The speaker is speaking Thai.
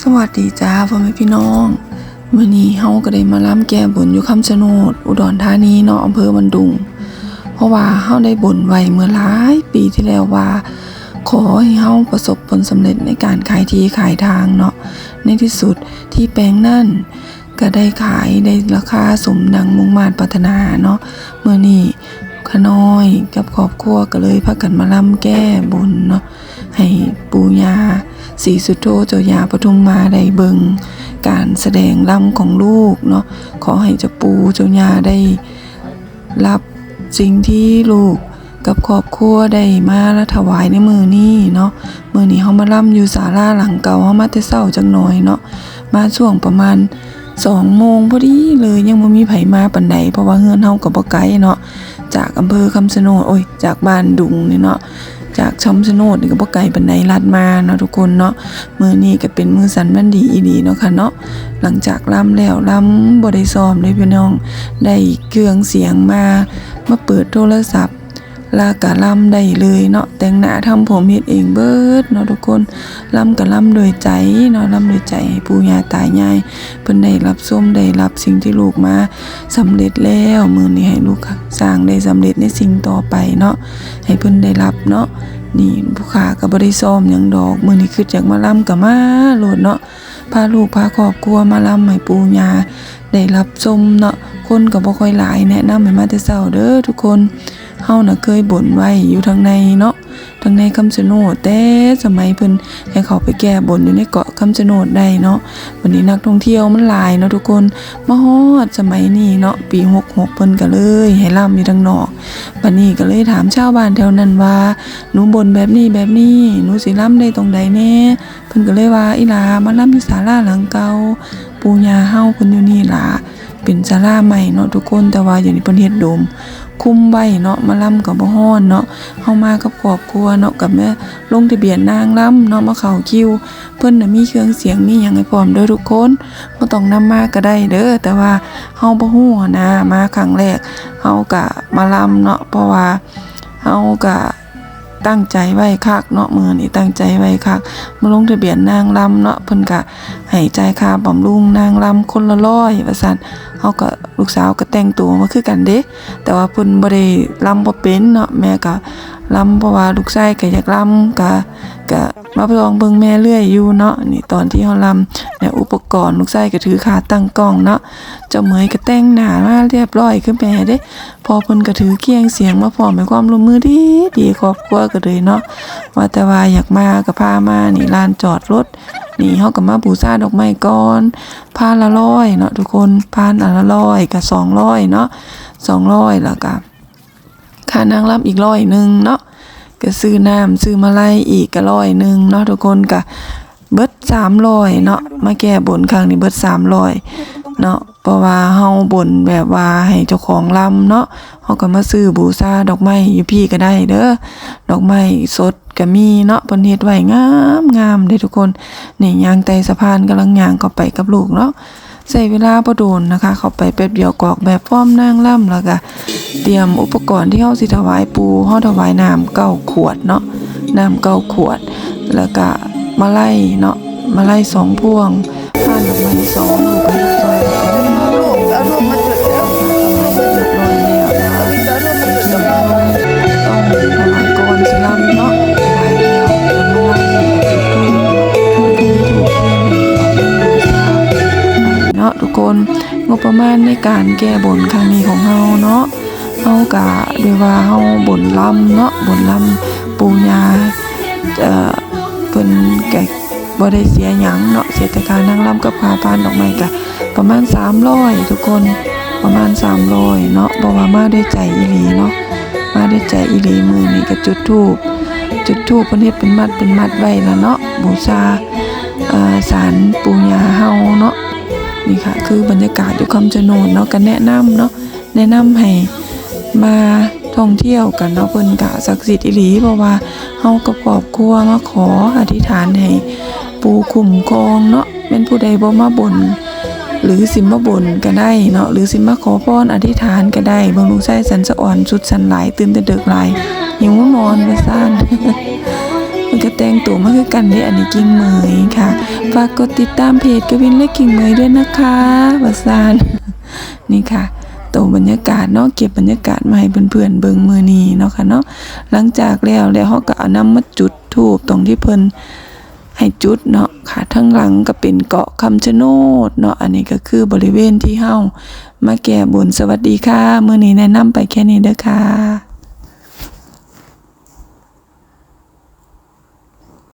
สวัสดีจ้าพ่อแม่พี่น้องมื้อนี้เฮาก็ได้มาล่ำแก้บนอยู่คำชะโนด อุดรธานีเนาะอำเภอบันดุง เพราะว่าเฮาได้บ่นไว้เมื่อหลายปีที่แล้วว่า ขอให้เฮาประสบผลสำเร็จในการขายที่ขายทางเนาะในที่สุดที่แปลงนั่น ก็ได้ขายได้ราคาสมดังมุ่งมา่ปรารถนาเนาะเมื่อนี้ขน้อยกับครอบครัวก็เลยพากันมาล่ำแก้บนเนาะให้ปู่ย่า รีสุโธเจ้ายาปทุมมาได้เบิงการแสดงล่ำของลูกเนาะขอให้เจ้าปูเจ้ายาได้รับสิ่งที่ลูกกับครอบครัวได้มาและถวายในมือนี้เนาะมือนี้เฮามาล่ำอยู่ศาลาหลังเก่าเฮามาแต่เช้าจังหน่อยเนาะมาช่วงประมาณสองโมงพอดีเลยยังบ่มีไผมาปานใดเพราะว่าเฮือนเฮาก็บ่ไกลเนาะจากอำเภอคำชะโนโอ้ยจากบ้านดุงนี่เนาะ จากชมชโนดนี่ก็บ่ไก่ปันไดลัดมาเนาะทุกคนเนาะมือนี้ก็เป็นมือสันบันดีอีดีเนาะค่ะเนาะหลังจากล่ำแล้วล่ำบ่ได้ซ้อมเลยพี่น้อง ได้เครื่องเสียงมามาเปิดโทรศัพท์ ลากะลำได้เลยเนาะแต่งหน้าทำผมเฮ็ดเองเบิดเนาะทุกคนลำกะลำโดยใจเนาะลำโดยใจให้ปู่ย่าตายายเพิ่นได้รับส้มได้รับสิ่งที่ลูกมาสำเร็จแล้วมื้อนี้ให้ลูกสร้างได้สำเร็จในสิ่งต่อไปเนาะให้เพิ่นได้รับเนาะนี่ผู้ค้าก็บ่ได้ซ้อมหยังดอกมื้อนี้คืออยากมาลำก็มาโลดเนาะพาลูกพาครอบครัวมาลำให้ปู่ย่าได้รับชมเนาะคนก็บ่ค่อยหลายแนะนำให้มาแต่เช้าเด้อทุกคน เฮาน่ะเคยบ่นไว้อยู่ทางในเนาะทางในคำชะโนดแต่สมัยเพิ่นให้เขาไปแก้บนอยู่ในเกาะคำชะโนดได้เนาะวันนี้นักท่องเที่ยวมันหลายเนาะทุกคนมาฮอดสมัยนี้เนาะปี66เพิ่นก็เลย ให้ล่ำอยู่ทางนอกบัดนี้ก็เลยถามชาวบ้านแถวนั้นว่าหนูบ่นแบบนี้แบบนี้หนูสิล่ำได้ตรงใดแน่เพิ่นก็เลยว่าอีหลามาล่ำอยู่ศาลาหลังเก่าปู่ย่าเฮาเพิ่นอยู่นี่ล่ะ เป็นศาลาใหม่เนาะทุกคนแต่ว่าอยู่ในประเทศโดม คุมไว้เนาะมาล่ำกับบ่ฮ้อนเนาะเฮามากับครอบครัวเนาะกับแม่ลงทะเบียนนางล่ำเนาะมาเข้าคิว เพิ่นน่ะมีเครื่องเสียงมีหยังให้พร้อมเด้อทุกคนบ่ต้องนำมาก็ได้เด้อแต่ว่าเฮาบ่ฮู้นนะมาครั้งแรกเฮาก็มาล่ำเนาะเพราะว่าเฮาก็ ตั้งใจไว้คักเนาะมือนี่ตั้งใจไว้คักมาลงทะเบียนนางลำเนาะเพิ่นกะให้จ่ายค่าบำรุงนางลำคนละร้อยว่าซั่นเฮาก็ลูกสาวก็แต่งตัวมาคือกันเด้แต่ว่าเพิ่นบ่ได้รำบ่เป็นเนาะแม่ก็ รำเพราะว่าลูกชายก็อยากรำก็ก็มาลองเบิ่งแม่เรื่อยอยู่เนาะนี่ตอนที่เฮารำเนี่ยอุปกรณ์ลูกชายก็ถือขาตั้งกล้องเนาะเจ้าเหมยก็แต่งหน้ามาเรียบร้อยคือแม่เด้ พอเพิ่นก็ถือเคียงเสียงมาพร้อมให้ความร่วมมือดีดีครอบครัวก็เลยเนาะว่าแต่ว่าอยากมาก็พามานี่ลานจอดรถนี่เฮาก็มาบูชาดอกไม้ก่อนพานละร้อยเนาะทุกคนพานอันละร้อยกับสองร้อยเนาะสองร้อยแล้วก็ ค่านางรำอีกร้อยหนึ่งเนาะก็ซื้อน้ำซื้อมาลัยอีกก็ร้อยหนึ่งเนาะทุกคนก็เบิดสามร้อยเนาะมาแก้บนครั้งนี้เบิดสามร้อยเนาะเพราะว่าเฮาบนแบบว่าให้เจ้าของรำเนาะเฮาก็มาซื้อบูชาดอกไม้อยู่พี่ก็ได้เด้อดอกไม้สดก็มีเนาะเพิ่นเฮ็ดไว้งามงามเด้ทุกคนนี่ยางไตสะพานกำลังยางเข้าไปกับลูกเนาะใช้เวลาบ่โดนนะคะ เข้าไปแป๊บเดียวกรอกแบบฟ้อมนางล่ำแล้วก็ เตรียมอุปกรณ์ที่เฮาสิถวายปูเฮาถวายน้ำเก้าขวดเนาะน้ำเก้าขวด แล้วก็มาไล่เนาะมาไล่สองพวงผ่านดอกไม้สองลูกไปซอยแล้วก็มาลูกเอาลูกมาจุดแล้วเรียบร้อยแล้วนะคะวิ่งเอาลูกมาจุดกับเราต้องถวายก่อนสิลำเนาะถวายแล้วแล้วมาลำถูกถูกถูกเนาะทุกคนงบประมาณในการแก้บนครั้งนี้ของเฮาเนาะ เฮากะด้วยว่าเฮาบนลำเนาะบนลำปูญาเอ่อเพิ่นแกบ่ได้เสียหยังเนาะเสียแต่การนั่งลำกับค่าพานดอกไม้กะประมาณ 300 ทุกคนประมาณ 300 เนาะบ่ว่ามาด้วยใจอีหลีเนาะมาด้วยใจอีหลีมือนี่ก็จุดธูปจุดธูปเพิ่นเฮ็ดเป็นมัดเป็นมัดไว้ล้วเนาะบูชาเอ่อศาลปู่ย่าเฮาเนาะนี่ค่ะคือบรรยากาศอยู่คำชะโนดเนาะก็แนะนำเนาะแนะนำให้ มาท่องเที่ยวกันเนาะเพิ่นก็ศักดิ์สิทธิ์อีหลีเพราะว่าเฮากับครอบครัวมาขออธิษฐานให้ปู่คุ้มครองเนาะแม่นผู้ใดบ่มาบ่นหรือสิมาบ่นก็ได้เนาะหรือสิมาขอพรอธิษฐานก็ได้บิ่งลูกชายสันสะอ่อนสุดสันหลายตื่นแต่ดึกหลายหิวนอนไปซ่านมันก็แต่งตัวมาคือกันเด้อันนี้กิ่งเหมยค่ะฝากกดติดตามเพจกวินและกิ่งเหมยด้วยนะคะวาซานนี่ค่ะ ตัวบรรยากาศเนาะเก็บบรรยากาศมาให้เพื่อนๆเบิ่งมือนี้เนาะค่ะเนาะหลังจากแล้วแล้วเฮาก็เอานำมาจุดธูปตรงที่เพิ่นให้จุดเนาะค่ะทั้งหลังก็เป็นเกาะคำชะโนดเนาะอันนี้ก็คือบริเวณที่เฮามาแก้บนสวัสดีค่ะมื้อนี้แนะนำไปแค่นี้เด้อค่ะ